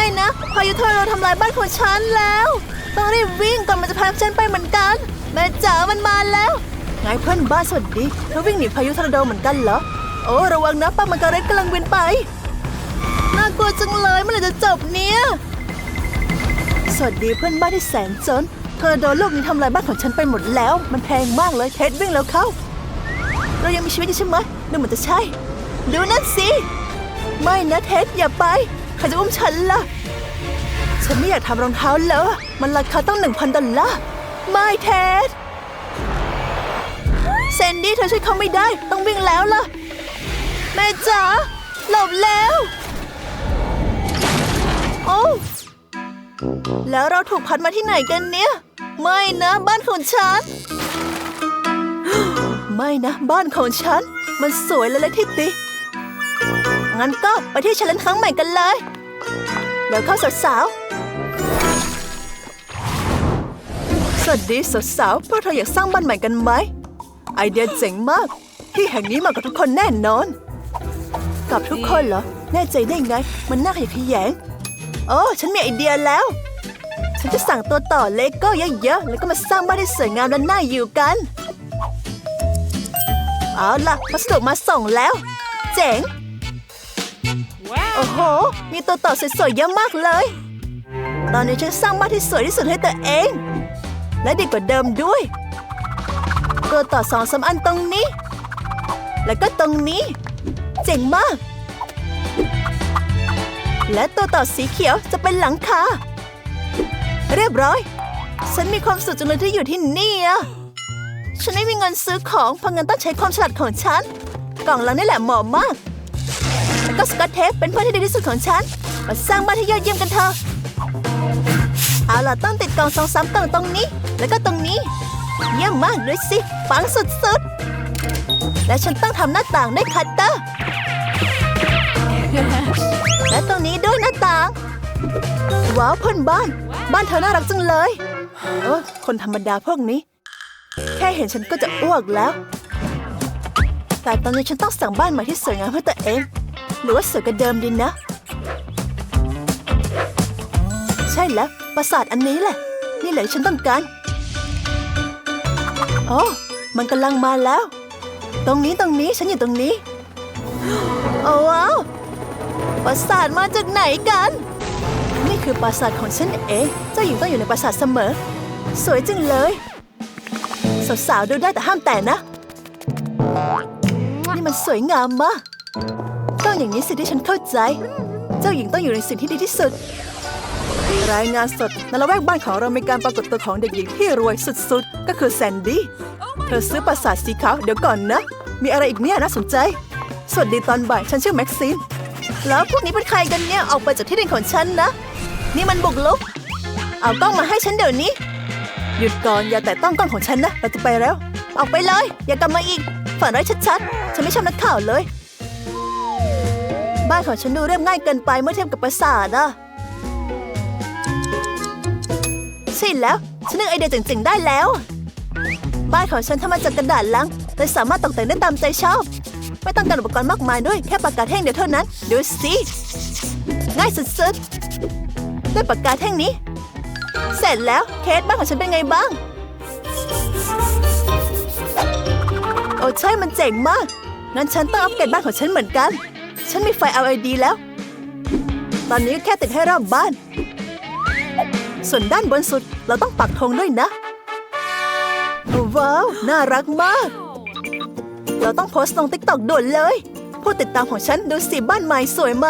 ไม่นะพายุทอร์นาโดทำลายบ้านของฉันแล้ว ต้องรีบวิ่งก่อนมันจะพาฉันไปเหมือนกัน แม่จ๋ามันมาแล้วไงเพื่อนบ้านสวัสดีเธอวิ่งหนีพายุทอร์นาโดเหมือนกันเหรอโอ้ระวังนะป้ามาการเร็ตกำลังบินไปน่ากลัวจังเลยเมื่อไหร่จะจบเนี่ยสวัสดีเพื่อนบ้านที่แสนจนเธอโดนลูกนี้ทำลายบ้านของฉันไปหมดแล้ว มันแพงมากเลยเท็ดวิ่งแล้วเข้า เรายังมีชีวิตอยู่ใช่ไหมดูเหมือนจะใช่ ดูนั่นสิ ไม่นะเท็ดอย่าไป ใครจะอุ้มฉันล่ะ ฉันไม่อยากทำรองเท้าแล้ว มันราคาต้องหนึ่งพันดอลลาร์ ไม่เท็ดเซนดี้เธอช่วยเขาไม่ได้ ต้องวิ่งแล้วล่ะ แม่จ๋าหลบแล้ว โอ้ แล้วเราถูกพัดมาที่ไหนกันเนี่ย ไม่นะบ้านของฉัน ไม่นะบ้านของฉัน มันสวยเลยละทิติ งั้นก็ไปที่เชลเลนครั้งใหม่กันเลย เดี๋ยวเข้าสาวสวัสดีสาวพวกเธออยากสร้างบ้านใหม่กันไหม ไอเดียเจ๋งมาก ที่แห่งนี้เหมาะกับทุกคนแน่นอน กับทุกคนเหรอ แน่ใจได้ไง มันน่าขยะแขยง โอ้ฉันมีไอเดียแล้ว ฉันจะสั่งตัวต่อเลโก้เยอะๆ แล้วก็มาสร้างบ้านที่สวยงามและน่าอยู่กันเอาล่ะพัสดุมาส่งแล้ว เจ๋ง โอ้โห มีตัวต่อสวยๆเยอะมากเลย ตอนนี้ฉันสร้างบ้านที่สวยที่สุดให้ตัวเอง และดีกว่าเดิมด้วย ตัวต่อสองสาอันตรงนี้ แล้วก็ตรงนี้ เจ๋งมาก และตัวต่อสีเขียวจะเป็นหลังคา เรียบร้อย ฉันมีความสุขจังเลยที่อยู่ที่นี่อะฉันไม่มีเงินซื้อของเพราะเงั้นต้องใช้ความฉลาดของฉัน กล่องหลังนี่แหละเหมาะมาก แล้วก็สกอตเทปเป็นเพื่อนที่ดีที่สุดของฉัน มาสร้างบ้านที่ยอดเยี่ยมกันเถอะ เอาล่ะต้องติดกล่องสองสามกล่องตรงนี้ แล้วก็ตรงนี้ เยี่ยมมากด้วยสิปังสุดๆ และฉันต้องทำหน้าต่างด้วยคัตเตอร์ และตรงนี้ด้วยหน้าต่าง ว้าวเพื่อนบ้าน บ้านเธอน่ารักจังเลย เออคนธรรมดาพวกนี้ แค่เห็นฉันก็จะอ้วกแล้ว แต่ตอนนี้ฉันต้องสั่งบ้านใหม่ที่สวยงามเพื่อตัวเอง หรือว่าสวยกว่าเดิมดีนะ ใช่แล้ว ปราสาทอันนี้แหละ นี่แหละฉันต้องการโอ้มันกำลังมาแล้ว ตรงนี้ตรงนี้ฉันอยู่ตรงนี้ โอ้ว้าวปราสาทมาจากไหนกัน นี่คือปราสาทของฉันเองเจ้าหญิงต้องอยู่ในปราสาทเสมอ สวยจังเลยสาวๆดูได้แต่ห้ามแตะนะ นี่มันสวยงามมาก อย่างนี้สิที่ฉันเข้าใจ เจ้าหญิงต้องอยู่ในสิ่งที่ดีที่สุด รายงานสดในละแวกบ้านของเรามีการปรากฏตัวของเด็กหญิงที่รวยสุดๆ ก็คือแซนดี้เธอซื้อปราสาทสีขาวเดี๋ยวก่อนนะ มีอะไรอีกเนี่ยน่าสนใจ สวัสดีตอนบ่ายฉันชื่อแม็กซิมแล้วพวกนี้เป็นใครกันเนี่ยออกไปจากที่ดินของฉันนะ นี่มันบุกลุก เอากล้องมาให้ฉันเดี๋ยวนี้ หยุดก่อนอย่าแตะต้องกล้องของฉันนะเราจะไปแล้ว ออกไปเลย อย่ากลับมาอีก ฝันร้ายชัดๆ ฉันไม่ชอบนักข่าวเลย บ้านของฉันดูเรียบง่ายเกินไปเมื่อเทียบกับปราสาทอะใช่แล้ว ฉันนึกไอเดียเจ๋งๆได้แล้ว บ้านของฉันทำมาจากกระดาษลังเลยสามารถตกแต่งได้ตามใจชอบ ไม่ต้องการอุปกรณ์มากมายด้วยแค่ปากกาแท่งเดียวเท่านั้นดูสิง่ายสุดๆด้วยปากกาแท่งนี้ เสร็จแล้วเคสบ้านของฉันเป็นไงบ้าง โอ้ใช่มันเจ๋งมากงั้นฉันต้องอัปเกรดบ้านของฉันเหมือนกัน ฉันมีไฟ LED แล้ว ตอนนี้แค่ติดให้รอบบ้าน ส่วนด้านบนสุดเราต้องปักธงด้วยนะ ว้าว น่ารักมาก เราต้องโพสต์ลงติ๊กต็อกด่วนเลย ผู้ติดตามของฉันดูสิบ้านใหม่สวยไหม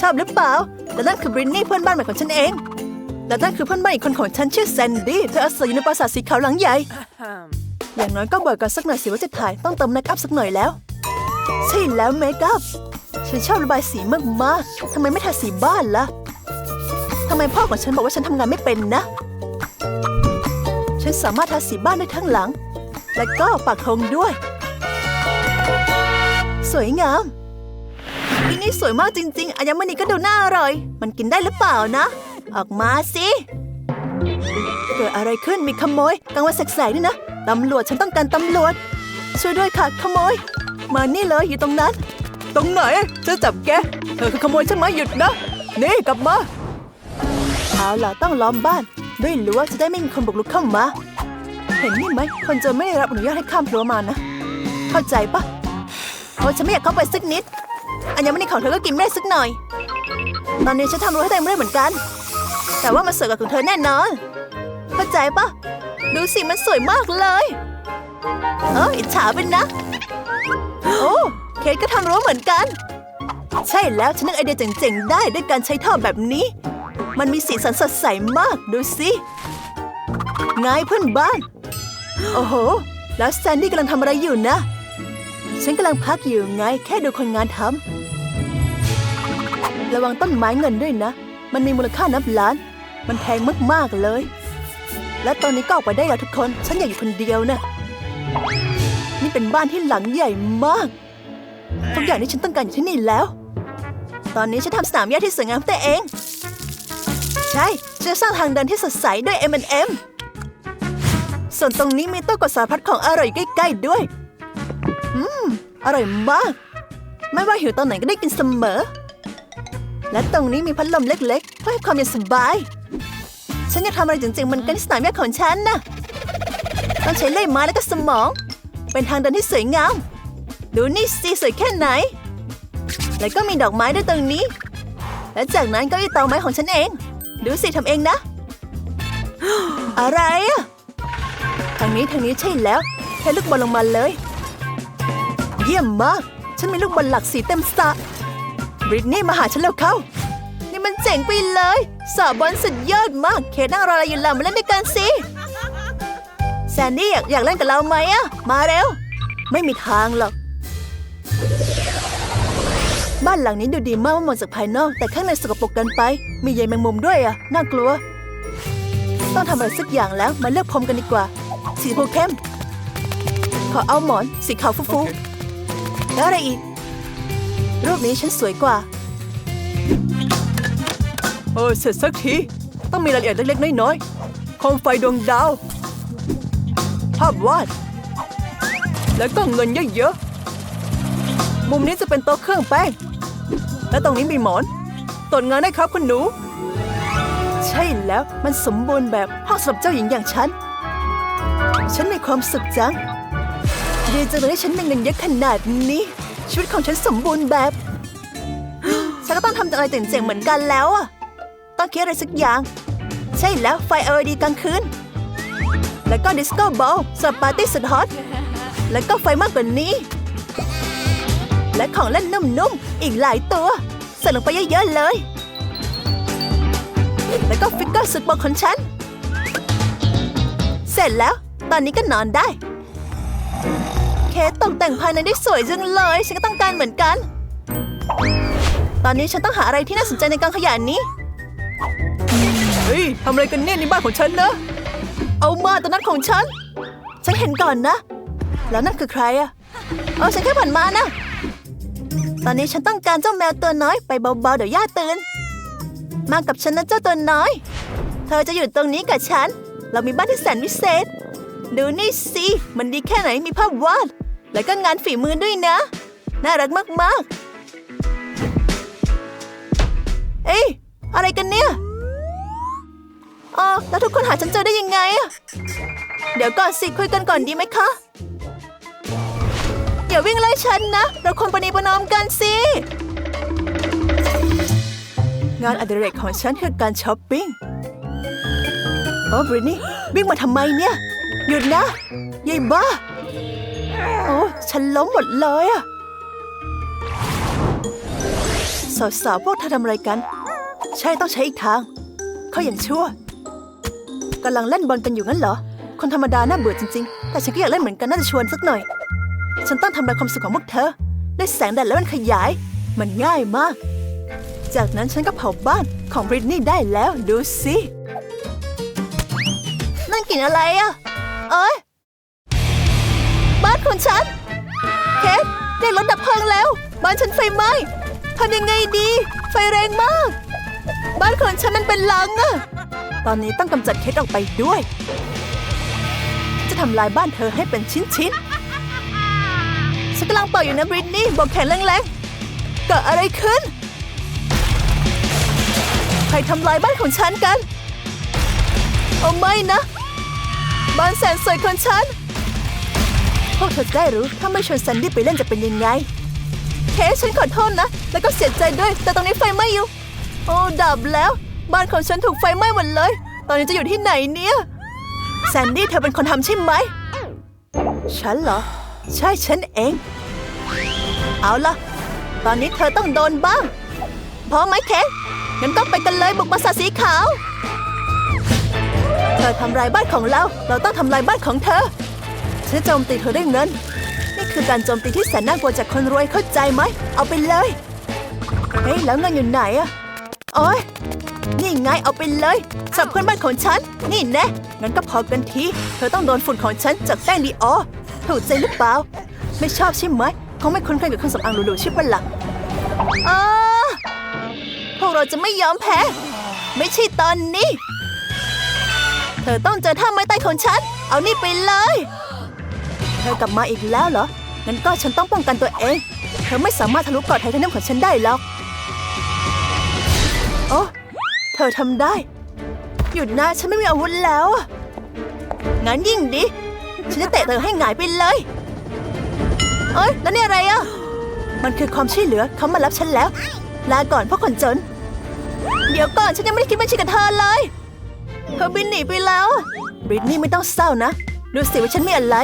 ชอบหรือเปล่า และนั่นคือบรินนี่เพื่อนบ้านใหม่ของฉันเอง และนั่นคือเพื่อนบ้านอีกคนของฉันชื่อแซนดี้เธออาศัยอยู่ในปราสาทสีขาวหลังใหญ่อย่างน้อยก็บอกกันสักหน่อยสิว่าจะถ่ายต้องเติมเมคอัพสักหน่อยแล้ว ใช่แล้วเมคอัพ ฉันชอบระบายสีมากๆทำไมไม่ทาสีบ้านล่ะทำไมพ่อของฉันบอกว่าฉันทำงานไม่เป็นนะ ฉันสามารถทาสีบ้านได้ทั้งหลัง และก็ปักธงด้วย สวยงามที่นี่สวยมากจริง ๆอัญมณีก็ดูน่าอร่อย มันกินได้หรือเปล่านะ ออกมาสิเกิดอะไรขึ้นมีขโมยกลางวันแสกๆนี่นะตำรวจฉันต้องการตำรวจ ช่วยด้วยค่ะขโมย มานี่เลยอยู่ตรงนั้น ตรงไหนจะจับแกเธอคือขโมยใช่ไหมหยุดนะ นี่กลับมา เอาล่ะต้องล้อมบ้าน ด้วยรั้วจะได้ไม่มีคนบุกรุกเข้ามา เห็นนี่ไหม คนจนไม่ได้รับอนุญาตให้ข้ามรั้วมานะ เข้าใจปะโอ้ฉันไม่อยากเข้าไปสักนิด อันยังไม่ได้ของเธอก็กินไม่ได้สักหน่อย ตอนนี้ฉันทำรั้วให้เต็มได้เหมือนกัน แต่ว่ามันสวยกว่าของเธอแน่นอน เข้าใจปะดูสิมันสวยมากเลย เอออิจฉาเป็นนะ โอ้ เคทก็ทำรั้วเหมือนกัน ใช่แล้วฉันนึกไอเดียเจ๋งๆได้ด้วยการใช้ท่อแบบนี้ มันมีสีสันสดใสมากดูสิไงเพื่อนบ้าน โอ้โห แล้วแซนดี้กำลังทำอะไรอยู่นะ ฉันกำลังพักอยู่ไงแค่ดูคนงานทำระวังต้นไม้เงินด้วยนะ มันมีมูลค่านับล้าน มันแพงมากๆเลย และตอนนี้ก็ออกไปได้แล้วทุกคน ฉันอยากอยู่คนเดียวนะ นี่เป็นบ้านที่หลังใหญ่มาก ทุกอย่างที่ฉันต้องการอยู่ที่นี่แล้ว ตอนนี้ฉันทำสนามหญ้าที่สวยงามของตัวเอง ใช่ฉันจะสร้างทางเดินที่สดใสด้วย M&M ส่วนตรงนี้มีตู้กดสารพัดของอร่อยใกล้ๆด้วย อืม อร่อยมาก ไม่ว่าหิวตอนไหนก็ได้กินเสมอ และตรงนี้มีพัดลมเล็กๆเพื่อให้ความเย็นสบาย ฉันอยากทำอะไรจริงๆมันกันที่สนามหญ้าของฉันนะต้องใช้เล่อยไม้และก็สมอง เป็นทางเดินที่สวยงาม ดูนี่สิสวยแค่ไหน แล้วก็มีดอกไม้ด้วยตรงนี้ และจากนั้นก็มีเตาไม้ของฉันเอง ดูสิทำเองนะ อะไรอะทางนี้ทางนี้ใช่แล้วแค่ลูกบอลลงมาเลย เยี่ยมมาก ฉันมีลูกบอลหลักสีเต็มสระบริตนี่มาหาฉันแล้วเขานี่มันเจ๋งไปเลยสาบอลสุดยอดมาก เคนั่งรออะไรอยู่ล่ะมาเล่นด้วยกันสิแซนดี้อยากอยากเล่นกับเราไหมอะมาเร็ว ไม่มีทางหรอก บ้านหลังนี้ดูดีมากว่ามองจากภายนอก แต่ข้างในสกปรกเกินไป มีใยแมงมุมด้วยอะน่ากลัว ต้องทำอะไรสักอย่างแล้วมาเลือกพรมกันดีกว่า สีชมพูเข้ม ขอเอาหมอนสีขาวฟูๆแล้วอะไรอีก รูปนี้ฉันสวยกว่า เออเสร็จสักที ต้องมีรายละเอียดเล็กๆน้อยๆโคมไฟดวงดาว ภาพวาด แล้วก็เงินเยอะๆ มุมนี้จะเป็นโต๊ะเครื่องแป้ง และตรงนี้มีหมอนตรวจงานได้ครับคุณหนู ใช่แล้วมันสมบูรณ์แบบห้องสำหรับเจ้าหญิงอย่างฉัน ฉันมีความสุขจังดีจังเลยที่ฉันมีเงินเยอะขนาดนี้ ชีวิตของฉันสมบูรณ์แบบ ฉันก็ต้องทำอะไรตื่นเจ๋งเหมือนกันแล้วอะต้องคิดอะไรสักอย่าง ใช่แล้วไฟ LED กลางคืน แล้วก็ดิสโก้บอลสำหรับปาร์ตี้สุดฮอตแล้วก็ไฟมากกว่านี้ และของเล่นนุ่มๆ อีกหลายตัวใส่ลงไปเยอะๆเลย แล้วก็ฟิกเกอร์สุดโปรดของฉัน เสร็จแล้ว ตอนนี้ก็นอนได้ เคสตกแต่งภายในได้สวยจังเลย ฉันก็ต้องการเหมือนกัน ตอนนี้ฉันต้องหาอะไรที่น่าสนใจในกองขยะนี้ เฮ้ยทำอะไรกันเนี่ยในบ้านของฉันนะ เอามาตัวนั้นของฉัน ฉันเห็นก่อนนะ แล้วนั่นคือใครอะเออฉันแค่ผ่านมานะ ตอนนี้ฉันต้องการเจ้าแมวตัวน้อยไปเบาๆเดี๋ยวย่าตื่น มากับฉันนะเจ้าตัวน้อย เธอจะอยู่ตรงนี้กับฉัน เรามีบ้านที่แสนวิเศษ ดูนี่สิ มันดีแค่ไหนมีภาพวาด แล้วก็งานฝีมือด้วยนะ น่ารักมากๆ เอ้ยอะไรกันเนี่ยอ๋อแล้วทุกคนหาฉันเจอได้ยังไงอะเดี๋ยวก่อนสิคุยกันก่อนดีไหมคะ อย่าวิ่งไล่ฉันนะ เราควรประนีประนอมกันสิ งานอดิเรกของฉันคือการช้อปปิ้งโอ้บรินี่วิ่งมาทำไมเนี่ย หยุดนะยายบ้า โอ้ฉันล้มหมดเลยอะสาวๆพวกเธอทำอะไรกัน ใช่ต้องใช้อีกทาง เขาอย่างชั่วกำลังเล่นบอลกันอยู่งั้นเหรอ คนธรรมดาน่าเบื่อจริงๆ แต่ฉันก็อยากเล่นเหมือนกันน่าจะชวนสักหน่อย ฉันต้องทำลายความสุขของพวกเธอด้วยแสงแดดแล้วมันขยาย มันง่ายมาก จากนั้นฉันก็เผาบ้านของบริตนี่ได้แล้วดูสินั่นกลิ่นอะไรอะเอ้ย บ้านของฉัน เคทเรียกรถดับเพลิงแล้ว บ้านฉันไฟไหม้ทำยังไงดี ไฟแรงมาก บ้านของฉันมันเป็นลังอะตอนนี้ต้องกำจัดเคทออกไปด้วย จะทำลายบ้านเธอให้เป็นชิ้นๆ ฉันกำลังเป่าอยู่นะบริตนี่บอกแขนแรงๆเกิดอะไรขึ้น ใครทำลายบ้านของฉันกันโอ้ไม่นะ บ้านแสนสวยของฉัน พวกเธอได้รู้ถ้าไม่ชวนแซนดี้ไปเล่นจะเป็นยังไง เคสฉันขอโทษนะ แล้วก็เสียใจด้วย แต่ตรงนี้ไฟไหม้อยู่ โอ้ดับแล้ว บ้านของฉันถูกไฟไหม้หมดเลย ตอนนี้จะอยู่ที่ไหนเนี่ย แซนดี้เธอเป็นคนทำใช่ไหม ฉันเหรอ ใช่ฉันเอง เอาล่ะ ตอนนี้เธอต้องโดนบ้างพร้อไหมเคนงั้นก็ไปกันเลยบุกปราสาทสีขาว เธอทำลายบ้านของเรา เราต้องทำลายบ้านของเธอฉันโจมตีเธอด้วยเงิน นี่คือการโจมตีที่แสนน่ากลัวจากคนรวยเข้าใจไหม เอาไปเลย เฮ้ยแล้วเงินอยู่ไหนอะโอ้ยนี่ไงเอาไปเลยสับเพื่อนบ้านของฉัน นี่แน่งั้นก็พอกันที เธอต้องโดนฝุ่นของฉันจากแป้งดีออ ถูกใจหรือเปล่า ไม่ชอบใช่ไหมเขาไม่คุ้นเคยกับเครื่องสำอางหรูๆใช่ปะล่ะอ้าพวกเราจะไม่ยอมแพ้ ไม่ใช่ตอนนี้ เธอต้องเจอท่าไม้ใต้ของฉัน เอานี่ไปเลย เธอกลับมาอีกแล้วเหรอ งั้นก็ฉันต้องป้องกันตัวเอง เธอไม่สามารถทะลุกราะไทเทเนียมของฉันได้หรอกโอ้เธอทำได้ หยุดนะฉันไม่มีอาวุธแล้ว งั้นยิ่งดี ฉันจะเตะเธอให้หงายไปเลย เอ้ย แล้วนี่อะไรอะมันคือความช่วยเหลือเขามารับฉันแล้ว ลาก่อนพ่อคนจน เดี๋ยวก่อนฉันยังไม่ได้คิดบัญชีกับเธอเลย เธอบินหนีไปแล้ว บริตนี่ไม่ต้องเศร้านะ ดูสิว่าฉันมีอะไร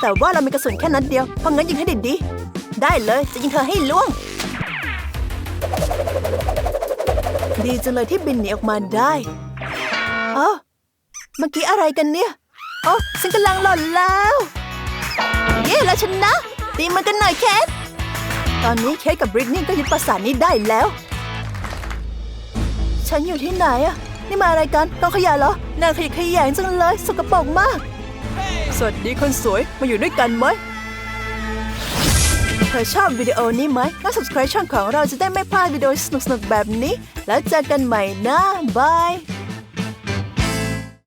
แต่ว่าเรามีกระสุนแค่นัดเดียว เพราะงั้นยิงให้ดีๆได้เลย จะยิงเธอให้ล่วง ดีจังเลยที่บินหนีออกมาได้ เอ้าเมื่อกี้อะไรกันเนี่ย โอ้ฉันกำลังหล่นแล้ว เย้แล้วฉันนะ ตีมันกันหน่อยแคทตอนนี้เคทกับบริตนี่ก็ยึดปราสาทนี้ได้แล้ว ฉันอยู่ที่ไหนอะนี่มาอะไรกันกองขยะเหรอนางขยะขยงจังเลยสกปรกมาก สวัสดีคนสวยมาอยู่ด้วยกันไหมเธอชอบวิดีโอนี้ไหมก็ subscribe ช่องของเราจะได้ไม่พลาดวิดีโอสนุกๆแบบนี้ แล้วเจอกันใหม่นะบาย